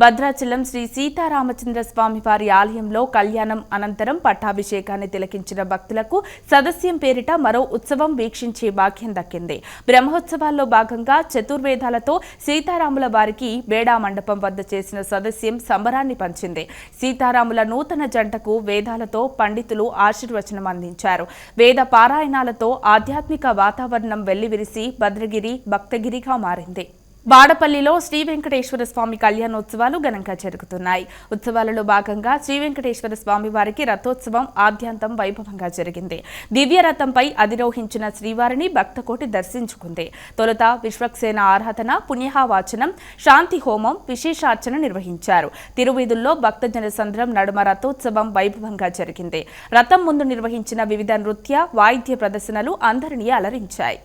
భద్రాచలం శ్రీ సీతారామచంద్ర స్వామి వారి ఆలయంలో కళ్యాణం అనంతరం పట్టాభిషేకాన్ని తిలకించిన భక్తులకు సదస్యం పేరిట మరో ఉత్సవం వీక్షించే భాగ్యం దక్కింది. బ్రహ్మోత్సవాల్లో భాగంగా చతుర్వేదాలతో సీతారాముల వారికి బేడా మండపం వద్ద చేసిన సదస్యం సంబరాన్ని పంచింది. సీతారాముల నూతన జంటకు వేదాలతో పండితులు ఆశీర్వచనం అందించారు. వేద పారాయణాలతో ఆధ్యాత్మిక వాతావరణం వెల్లివిరిసి భద్రగిరి భక్తగిరిగా మారింది. బాడపల్లిలో శ్రీ వెంకటేశ్వర స్వామి కళ్యాణోత్సవాలు ఘనంగా జరుగుతున్నాయి. ఉత్సవాలలో భాగంగా శ్రీ వెంకటేశ్వర స్వామి వారికి రథోత్సవం ఆద్యాంతం వైభవంగా జరిగింది. దివ్య రథంపై అధిరోహించిన శ్రీవారిని భక్తకోటి దర్శించుకుంది. తొలుత విశ్వక్సేన ఆరాధన పుణ్యహావాచనం శాంతి హోమం విశేషార్చన నిర్వహించారు. తిరువీధుల్లో భక్తజన సంద్రం నడుమ రథోత్సవం వైభవంగా జరిగింది. రథం ముందు నిర్వహించిన వివిధ నృత్య వాయిద్య ప్రదర్శనలు అందరినీ అలరించాయి.